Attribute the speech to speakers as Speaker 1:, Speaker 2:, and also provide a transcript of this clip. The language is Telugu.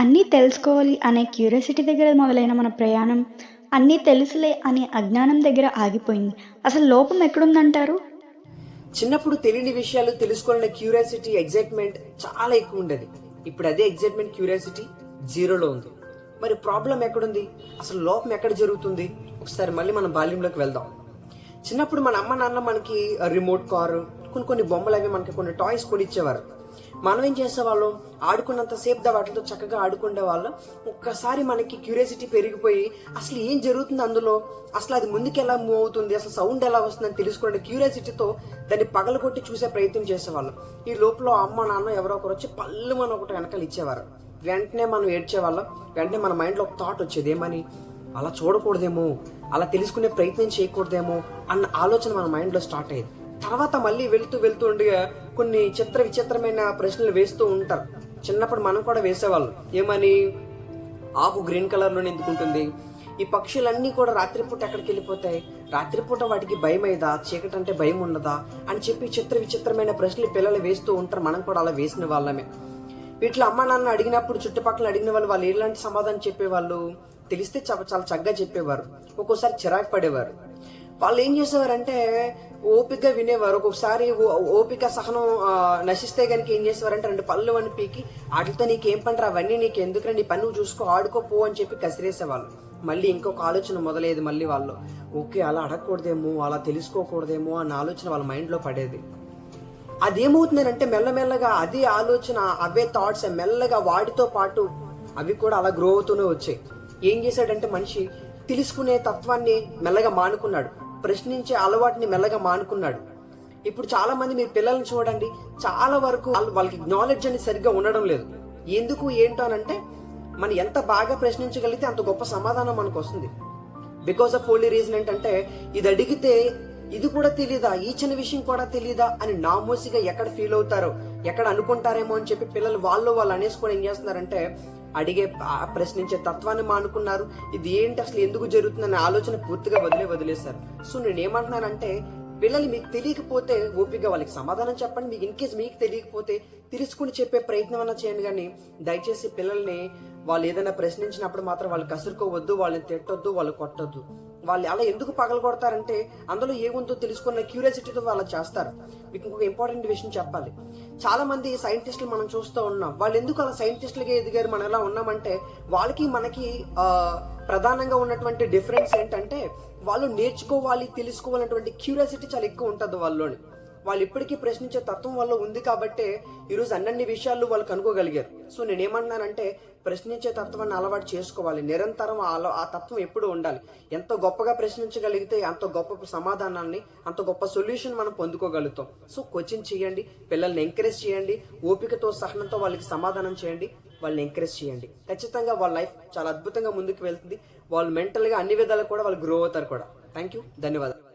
Speaker 1: అన్నీ తెలుసుకోవాలి అనే క్యూరియాసిటీ దగ్గర మొదలైన మన ప్రయాణం అన్నీ తెలుసులే అనే అజ్ఞానం దగ్గర ఆగిపోయింది. అసలు లోపం ఎక్కడుందంటారు?
Speaker 2: చిన్నప్పుడు తెలియని విషయాలు తెలుసుకోవాలనే క్యూరియాసిటీ ఎగ్జైట్మెంట్ చాలా ఎక్కువ ఉండేది. ఇప్పుడు అదే ఎగ్జైట్మెంట్ క్యూరియాసిటీ జీరోలో ఉంది. మరి ప్రాబ్లం ఎక్కడుంది? అసలు లోపం ఎక్కడ జరుగుతుంది? ఒకసారి మళ్ళీ మనం బాల్యంలోకి వెళ్దాం. చిన్నప్పుడు మన అమ్మ నాన్న మనకి రిమోట్ కారు కొన్ని కొన్ని బొమ్మలు అవి మనకి కొన్ని టాయ్స్ కొనిచ్చేవారు. మనం ఏం చేసేవాళ్ళం? ఆడుకున్నంత సేపు దా వాటితో చక్కగా ఆడుకునే వాళ్ళం. ఒక్కసారి మనకి క్యూరియాసిటీ పెరిగిపోయి అసలు ఏం జరుగుతుంది అందులో? అసలు అది ముందుకు ఎలా మూవ్ అవుతుంది? అసలు సౌండ్ ఎలా వస్తుందని తెలుసుకునే క్యూరియాసిటీతో దాన్ని పగలగొట్టి చూసే ప్రయత్నం చేసేవాళ్ళం. ఈ లోపల అమ్మ నాన్న ఎవరో ఒకరు వచ్చి పళ్ళు మన ఒకటి వెనకాల ఇచ్చేవారు. వెంటనే మనం ఏడ్చేవాళ్ళం. వెంటనే మన మైండ్లో ఒక థాట్ వచ్చేది ఏమని? అలా చూడకూడదేమో? అలా తెలుసుకునే ప్రయత్నం చేయకూడదేమో? అన్న ఆలోచన మన మైండ్లో స్టార్ట్ అయ్యేది. తర్వాత మళ్ళీ వెళ్తూ వెళ్తూ ఉండగా కొన్ని చిత్ర విచిత్రమైన ప్రశ్నలు వేస్తూ ఉంటారు. చిన్నప్పుడు మనం కూడా వేసేవాళ్ళం. ఏమని? ఆకు గ్రీన్ కలర్లోనే ఎందుకుంటుంది? ఈ పక్షులన్నీ కూడా రాత్రిపూట ఎక్కడికి వెళ్ళిపోతాయి రాత్రిపూట వాటికి భయం అయిదా చీకటి అంటే భయం ఉండదా అని చెప్పి చిత్ర విచిత్రమైన ప్రశ్నలు పిల్లలు వేస్తూ ఉంటారు. మనం కూడా అలా వేసిన వాళ్ళమే. వీటిలో అమ్మ నాన్న అడిగినప్పుడు చుట్టుపక్కల అడిగిన వాళ్ళు వాళ్ళు ఎలాంటి సమాధానం చెప్పేవాళ్ళు? తెలిస్తే చాలా చాలా చక్కగా చెప్పేవారు. ఒక్కోసారి చిరాకు పడేవారు. వాళ్ళు ఏం చేసేవారంటే ఓపికగా వినేవారు. ఒక్కొక్కసారి ఓ- ఓపిక సహనం నశిస్తే కనుక ఏం చేసేవారంటే రెండు పళ్ళు అని పీకి వాటితో నీకేం పని అవన్నీ నీకు ఎందుకంటే నీ పని నువ్వు చూసుకో ఆడుకోపో అని చెప్పి కసిరేసేవాళ్ళు. మళ్ళీ ఇంకొక ఆలోచన మొదలయ్యేది మళ్ళీ వాళ్ళు. ఓకే అలా అడగకూడదేమో అలా తెలుసుకోకూడదేమో అన్న ఆలోచన వాళ్ళ మైండ్లో పడేది. అదేమవుతుందంటే మెల్లమెల్లగా అదే ఆలోచన అవే థాట్స్ మెల్లగా వాటితో పాటు అవి కూడా అలా గ్రో అవుతూనే వచ్చాయి. ఏం చేశాడంటే మనిషి తెలుసుకునే తత్వాన్ని మెల్లగా మానుకున్నాడు. ప్రశ్నించే అలవాటుని మెల్లగా మానుకున్నాడు. ఇప్పుడు చాలా మంది మీరు పిల్లల్ని చూడండి చాలా వరకు వాళ్ళకి నాలెడ్జ్ అనేది సరిగ్గా ఉండడం లేదు. ఎందుకు ఏంటో అంటే మనం ఎంత బాగా ప్రశ్నించగలిగితే అంత గొప్ప సమాధానం మనకు వస్తుంది. బికాస్ ఆఫ్ ఓన్లీ రీజన్ ఏంటంటే ఇది అడిగితే ఇది కూడా తెలీదా ఈ చిన్న విషయం కూడా తెలీదా అని నామోసిగా ఎక్కడ ఫీల్ అవుతారో ఎక్కడ అనుకుంటారేమో అని చెప్పి పిల్లలు వాళ్ళు వాళ్ళు అనేసుకొని ఏం చేస్తున్నారంటే అడిగే ప్రశ్నించే తత్వాన్ని మానుకున్నారు. ఇది ఏంటి? అసలు ఎందుకు జరుగుతుందనే ఆలోచన పూర్తిగా వదిలే వదిలేశారు సో నేను ఏమంటున్నానంటే పిల్లలు మీకు తెలియకపోతే ఓపిక వాళ్ళకి సమాధానం చెప్పండి. మీకు ఇన్ కేస్ మీకు తెలియకపోతే తెలుసుకుని చెప్పే ప్రయత్నం అన్నా చేయండి కానీ దయచేసి పిల్లల్ని వాళ్ళు ఏదైనా ప్రశ్నించినప్పుడు మాత్రం వాళ్ళు కసురుకోవద్దు వాళ్ళని తిట్టొద్దు వాళ్ళు కొట్టొద్దు. వాళ్ళు అలా ఎందుకు పగలు కొడతారంటే అందులో ఏముందో తెలుసుకున్న క్యూరియాసిటీతో వాళ్ళు చేస్తారు. మీకు ఇంకొక ఇంపార్టెంట్ విషయం చెప్పాలి. చాలా మంది సైంటిస్టులు మనం చూస్తూ ఉన్నాం. వాళ్ళు ఎందుకు అలా సైంటిస్టులుగా ఎదిగారు? మనం ఎలా ఉన్నామంటే వాళ్ళకి మనకి ప్రధానంగా ఉన్నటువంటి డిఫరెన్స్ ఏంటంటే వాళ్ళు నేర్చుకోవాలి తెలుసుకోవాలన్నటువంటి క్యూరియాసిటీ చాలా ఎక్కువ ఉంటుంది వాళ్ళలోని. వాళ్ళు ఇప్పటికీ ప్రశ్నించే తత్వం వల్ల ఉంది కాబట్టే ఈరోజు అన్ని విషయాలు వాళ్ళు కనుక్కోగలిగారు. సో నేనేమంటున్నానంటే ప్రశ్నించే తత్వాన్ని అలవాటు చేసుకోవాలి. నిరంతరం ఆ తత్వం ఎప్పుడు ఉండాలి. ఎంత గొప్పగా ప్రశ్నించగలిగితే అంత గొప్ప సమాధానాన్ని అంత గొప్ప సొల్యూషన్ మనం పొందుకోగలుగుతాం. సో కోచింగ్ చేయండి పిల్లల్ని ఎంకరేజ్ చేయండి ఓపికతో సహనంతో వాళ్ళకి సమాధానం చేయండి వాళ్ళని ఎంకరేజ్ చేయండి. ఖచ్చితంగా వాళ్ళ లైఫ్ చాలా అద్భుతంగా ముందుకు వెళ్తుంది. వాళ్ళు మెంటల్గా అన్ని విధాలు కూడా వాళ్ళు గ్రో అవుతారు కూడా. థ్యాంక్ యూ ధన్యవాదాలు.